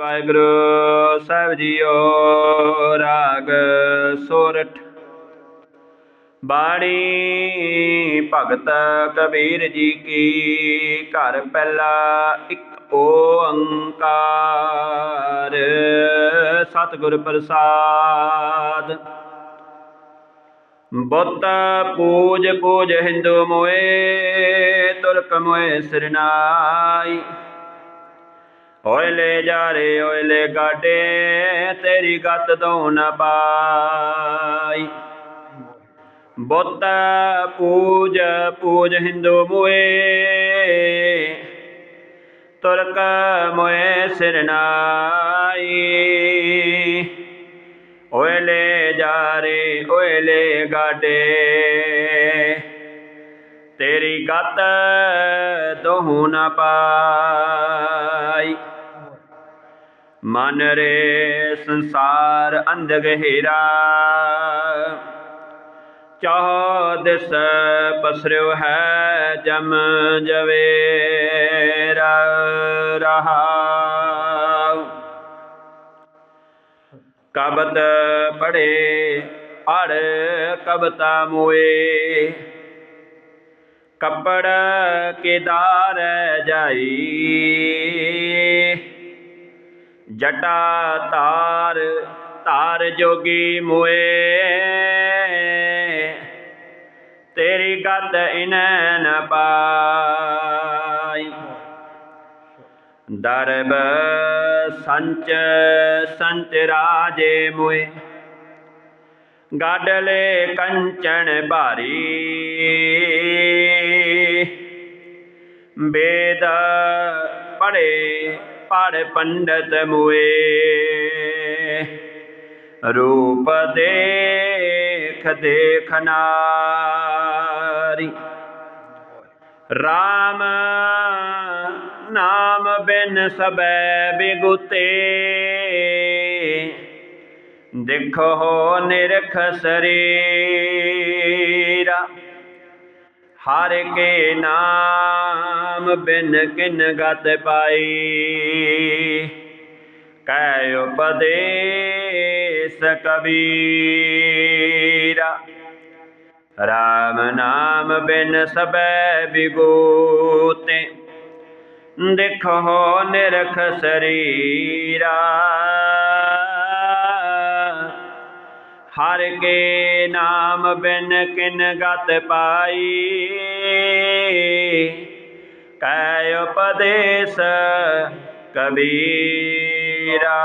ਵਾਹਿਗੁਰੂ ਸਾਹਿਬ JIO, ਰਾਗ ਸੋਰਠ। ਬਾਣੀ ਭਗਤ ਕਬੀਰ ਜੀ ਕੀ ਘਰ ਪਹਿਲਾ ਇੱਕ ਓੰਕਾਰ। ਸਤਿਗੁਰ ਪ੍ਰਸਾਦ। ਬੁੱਤ ਪੂਜ ਪੂਜ ਹਿੰਦੂ ਮੋਏ, ਤੁਰਕ ਮੋਏ ਸਰਨਾਈ ਓਏ ਲੈ ਜਾ ਰੇ ਓਏ ਲੈ ਗਾਡੇ, ਤੇਰੀ ਗੱਤ ਦੋ ਨ ਪਾਈ। ਬੁੱਤ ਪੂਜ ਪੂਜ ਹਿੰਦੂ ਮੋਏ, ਤੁਰਕ ਮੁਏ ਸਿਰਨਾਈ ਓਏ ਲੈ ਜਾ ਰੇ ਓਏ ਲੈ ਗਾਡੇ, ਤੇਰੀ ਗੱਤ ਦੋਹੂ ਨ ਪਾਈ। ਮਨ ਰੇ ਸੰਸਾਰ ਅੰਧ ਗਹਿਰਾ। ਚਾਹ ਦਿਸ ਪਸਰਿਓ ਹੈ ਜਮ ਜਵੇਰਾ ਰਹਾ। ਕਬਤ ਪੜੇ, ਅੜ ਕਬਤਾ ਮੋਏ। ਕੱਪੜ ਕੇਦਾਰ ਜਾਈ। ਜਟਾ ਤਾਰ ਤਾਰ ਜੋਗੀ ਮੋਏ। ਤੇਰੀ ਗੱਤ ਇਨ ਨ ਪਾਈ। ਦਰਬ ਸੰਚ ਸੰਤ ਰਾਜੇ ਮੋਏ। ਗਾਡਲੇ ਕੰਚਨ ਭਾਰੀ। ਬੇਦ ਪੜੇ ਪੜ ਪੰਡਤ ਮੁਏ। ਰੂਪ ਦੇਖ ਦੇਖ ਨਾਰੀ। RAM ਨਾਮ ਬਿਨ ਸਬੈ ਬਿਗੁਤੇ। ਦੇਖੋ ਨਿਰਖ ਸਰੀਰਾ। ਹਰ ਕੇ ਨਾਮ ਬਿਨ ਕਿਨ ਗਤ ਪਾਈ। ਕਹਿ ਉਪਦੇਸ ਕਬੀਰਾ। ਰਾਮ ਨਾਮ ਬਿਨ ਸਬੈ ਬਿਗੋਤੇ ਦੇਖੋ ਨਿਰਖ ਸਰੀਰਾ। ਹਰ ਕੇ ਨਾਮ ਬਿਨ ਕਿਨ ਗਤ ਪਾਈ। ਕੈ ਉਪਦੇਸ ਕਬੀਰਾ।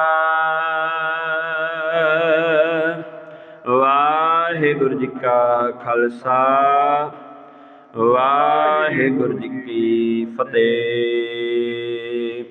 ਵਾਹਿਗੁਰੂ ਜੀ ਕਾ ਖਾਲਸਾ ਵਾਹਿਗੁਰੂ ਜੀ ਕੀ ਫਤਿਹ।